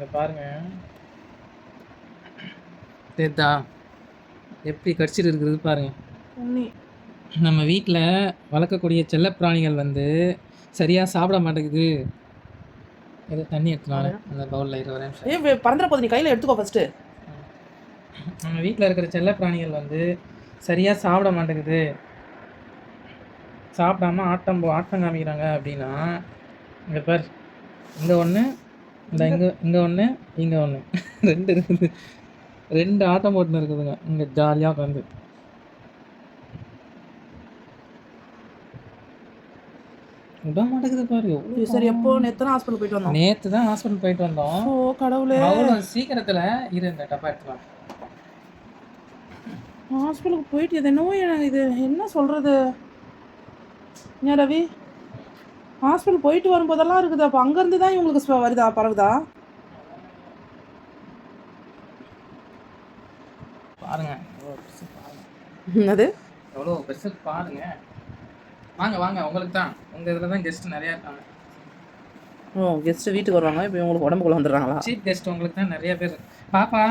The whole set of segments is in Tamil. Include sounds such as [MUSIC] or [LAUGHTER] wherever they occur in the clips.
இங்க பாருங்க. தெரிதா எப்படி கடிச்சிட்டு இருக்கிறது பாருங்க. உண்ணி. நம்ம வீட்டில் வளர்க்கக்கூடிய செல்லப்பிராணிகள் வந்து சரியாக சாப்பிட மாட்டேங்குது. இது தண்ணி எடுத்துனால அந்த பவுலில் ஒரு நிமிஷம். ஏ பறந்துட போகுது நீ கையில் எடுத்துக்கோ ஃபஸ்ட்டு நம்ம வீட்டில் இருக்கிற செல்லப்பிராணிகள் வந்து சரியாக சாப்பிட மாட்டேங்குது. சாப்பிடாம ஆட்டம் போ- ஆட்டம் காமிக்கிறாங்க அப்படின்னா இங்கே பார் இங்கே ஒன்று இந்த இங்கே இங்கே ஒன்று இங்கே ஒன்று [LAUGHS] ரெண்டு இருக்குது. ரெண்டு ஆட்டம் போட்டுன்னு இருக்குதுங்க. இங்கே ஜாலியாக உட்காந்து விட மாட்டேங்குது பாரு. சரி எப்போ? நேற்று ஹாஸ்பிட்டல் போயிட்டு வந்தோம். நேற்று தான் ஹாஸ்பிட்டல் போயிட்டு வந்தோம். ஓ கடவுளே. அவ்வளோ சீக்கிரத்தில் இரு இந்த டப்பா எடுத்துக்கலாம் ஹாஸ்பிட்டலுக்கு போயிட்டு இது என்னவோ இது என்ன சொல்கிறது ஏன் ரவி? ஹாஸ்பிட்டல் போயிட்டு வரும்போதெல்லாம் இருக்குது? அப்போ அங்கேருந்து தான் இவங்களுக்கு வருதா? பரவுதா? பாருங்க. என்னது? எவ்வளோ பெருசு பாருங்க. வாங்க வாங்க. உங்களுக்கு தான். உங்கள் இதில் தான் கெஸ்ட் நிறையா இருக்காங்க. ஓ கெஸ்ட்டு வீட்டுக்கு வருவாங்க இப்போ இவங்களுக்கு உடம்புக்குள்ள வந்துடுறாங்களா? சீஃப் கெஸ்ட் உங்களுக்கு தான் நிறைய பேர். பாப்பா.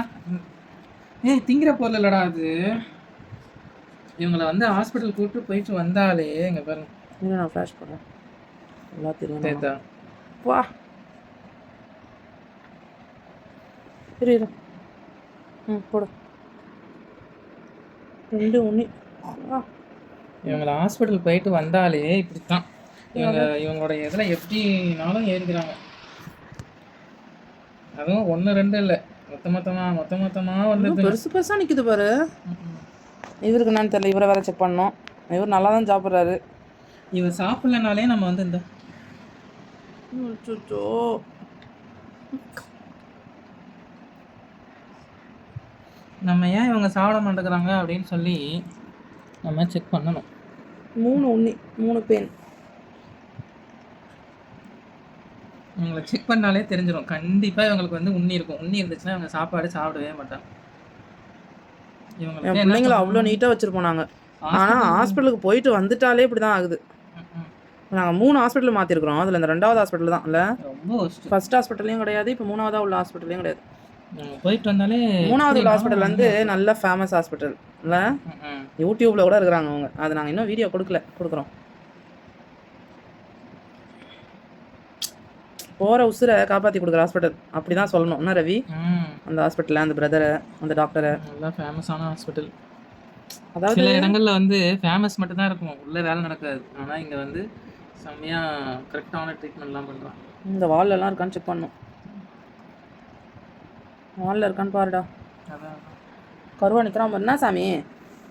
ஏய் திங்கிற பொருள் இல்லடா அது. இவங்களை வந்து ஹாஸ்பிட்டல் கூப்பிட்டு போயிட்டு வந்தாலே இங்கே பாருங்க. நான் ஃப்ளாஷ் பண்ணுறேன் தெரியும் தெரியுதா? வா. இரு இரு. ம் போடு. ரெண்டு ஒன்று இவங்களை ஹாஸ்பிட்டல் போயிட்டு வந்தாலே இப்படி தான் இவங்க. இவங்களோட இதில் எப்படினாலும் ஏறிக்கிறாங்க அதுவும் ஒன்று ரெண்டு இல்லை. மொத்த மொத்தமாக மொத்த மொத்தமாக வந்தது பெருசு பெருசாக நிற்குது பாரு. இவருக்கு என்னன்னு தெரியல. இவரை வேற செக் பண்ணோம் இவர் நல்லா தான் சாப்பிட்றாரு. இவன் சாப்பிட்லனாலே நம்ம வந்து இந்த அச்சோ நம்ம ஏன் இவங்க சாப்பிட மாட்டேங்கிறாங்க அப்படின்னு சொல்லி நம்ம செக் பண்ணணும். மூணு உண்ணி மூணு பேன். இவங்களை செக் பண்ணாலே தெரிஞ்சிடும் கண்டிப்பாக இவங்களுக்கு வந்து உண்ணி இருக்கும். உண்ணி இருந்துச்சுன்னா இவங்க சாப்பாடு சாப்பிடவே மாட்டாங்க. என்ன பிள்ளைங்கள அவ்வளோ? நீட்டாக வச்சுருப்போம் நாங்கள் ஆனால் ஹாஸ்பிட்டலுக்கு போயிட்டு வந்துட்டாலே இப்படி தான் ஆகுது. நாங்கள் மூணு ஹாஸ்பிட்டல் மாற்றிருக்கிறோம் அதில் இந்த ரெண்டாவது ஹாஸ்பிட்டல் தான். இல்லை. ஃபர்ஸ்ட் ஹாஸ்பிட்டல்லையும் கிடையாது இப்போ மூணாவதாக உள்ள ஹாஸ்பிட்டல்லையும் கிடையாது. போயிட்டு வந்தாலே மூணாவது உள்ள ஹாஸ்பிட்டல் வந்து நல்ல ஃபேமஸ் ஹாஸ்பிட்டல் இல்லை. யூடியூப்ல கூட இருக்கிறாங்க அவங்க. அது நாங்கள் இன்னும் வீடியோ கொடுக்கல கொடுக்குறோம். போகிற உசுரை காப்பாற்றி கொடுக்குற ஹாஸ்பிட்டல் அப்படி தான் சொல்லணும். என்ன ரவி. அந்த ஹாஸ்பிட்டலில் அந்த பிரதரை அந்த டாக்டரை நல்லா ஃபேமஸான ஹாஸ்பிட்டல் அதாவது சில இடங்கள்ல வந்து ஃபேமஸ் மட்டும் தான் இருக்கும். உள்ள வேலை நடக்காது. ஆனா இங்க வந்து செம்மையா கரெக்டான ட்ரீட்மெண்ட்லாம் பண்றான் இந்த வால்ல எல்லாம் இருக்கான்னு செக் பண்ணும். வால்ல இருக்கான்னு பாருடா. அதான் கருவா நிற்கிறான். என்ன சாமி?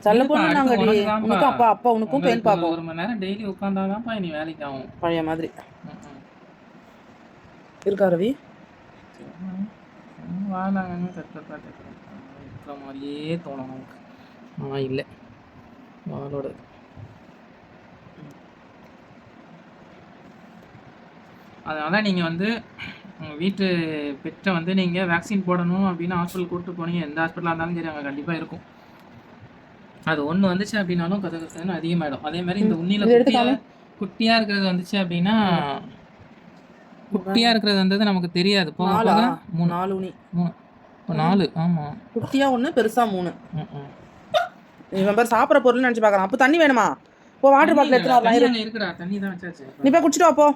செல்ல பொண்ணு நாங்கள். உனக்கும் அப்பா அப்பா உனக்கும் பெயின் பார்க்கும் ஒரு மணி நேரம் டெய்லி உட்காந்தாதான்ப்பா இனி வேலைக்கு ஆகும். பழைய மாதிரி. இருக்கா ரவி ம், வாழாங்க கரெக்டாக இருக்கிற மாதிரியே தோணும் நமக்கு. ஆ இல்லை. வாளோட அதனால் நீங்கள் வந்து உங்கள் வீட்டு பெட்டை வந்து நீங்கள் வேக்சின் போடணும் அப்படின்னு ஹாஸ்பிட்டல் கூப்பிட்டு போனீங்க. எந்த ஹாஸ்பிட்டலாக இருந்தாலும் சரி அங்கே கண்டிப்பாக இருக்கும். அது ஒன்று வந்துச்சு அப்படின்னாலும் கதை கதைன்னு அதிகமாகிடும் அதே மாதிரி இந்த உண்ணியில் குட்டியாக குட்டியாக இருக்கிறது வந்துச்சு அப்படின்னா குட்டியாக இருக்கிறது வந்தது நமக்கு தெரியாது. போக மூணு. நாலு உனி. மூணு. இப்போ நாலு. ஆமாம் குட்டியா ஒன்று பெருசா மூணு. இவன் பேர் சாப்பிட்ற பொருள் நினச்சி பார்க்குறான். அப்போ தண்ணி வேணுமா? போ வாட்டர் பாட்டில் எடுத்துன்னு வரலாம் இருக்குடா தண்ணி தான் வச்சாச்சு. நீ போய் குடிச்சிட்டு வா போ.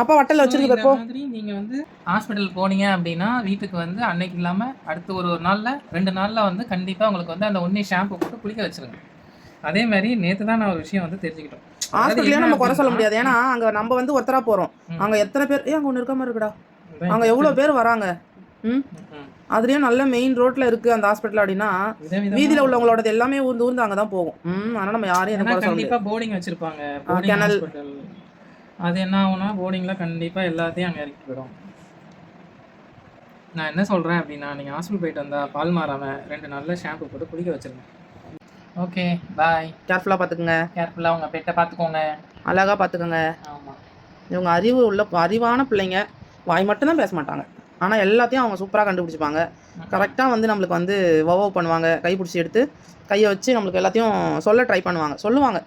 அப்பா வட்டல்ல வச்சிருக்கு பாரு, போ இந்த மாதிரி நீங்க வந்து ஹாஸ்பிட்டல் போனீங்க அப்படின்னா வீட்டுக்கு வந்து அன்னைக்கு இல்லாம அடுத்த ஒரு ஒரு நாள்ல ரெண்டு நாள்ல வந்து கண்டிப்பா உங்களுக்கு வந்து அந்த உண்ணி ஷாம்பு போட்டு குளிக்க வச்சிருங்க. அதே மாதிரி நேத்து தான் நான் ஒரு விஷயம் வந்து தெரிஞ்சுக்கிட்டோம். என்ன நம்ம குறை சொல்ல முடியாது. ஏன்னா அங்க நம்ம வந்து ஒருத்தரா போறோம். அங்க எத்தனை பேர் ஏன் அங்க ஒன்று இருக்க மாதிரி இருக்குடா அங்க எவ்வளவு பேர் வராங்க? ம். அதுலயும் நல்ல மெயின் ரோட்ல இருக்கு அந்த ஹாஸ்பிட்டல் அப்படின்னா வீதியில உள்ளவங்களோடது எல்லாமே ஊர்ந்து ஊர்ந்து அங்க தான் போகும். ம் அதனால நம்ம யாரையும் கண்டிப்பா போர்டிங் வச்சிருப்பாங்க. ஹாஸ்பிட்டல் அது என்ன ஆகும்னா போர்டிங்ல கண்டிப்பா எல்லாத்தையும் அங்க இறக்கி போயிடும். நான் என்ன சொல்றேன் அப்படின்னா நீங்க ஹாஸ்பிட்டல் போயிட்டு வந்தா பால் மாறாம ரெண்டு நாள்ல ஷாம்பு போட்டு குளிக்க வச்சிருங்க. ஓகே பாய் கேர்ஃபுல்லா பாத்துக்கோங்க. கேர்ஃபுல்லா உங்க பெட்டை பாத்துக்கோங்க. அழகா பாத்துக்கோங்க. ஆமா. இவங்க அறிவு உள்ள அறிவான பிள்ளைங்க வாய் மட்டும் தான் பேச மாட்டாங்க. ஆனா எல்லாத்தையும் அவங்க சூப்பரா கண்டுபிடிச்சிப்பாங்க. கரெக்டா வந்து நம்மளுக்கு வந்து வவ் பண்ணுவாங்க. கை பிடிச்சி எடுத்து கையை வச்சு நம்மளுக்கு எல்லாத்தையும் சொல்ல ட்ரை பண்ணுவாங்க. சொல்லுவாங்க.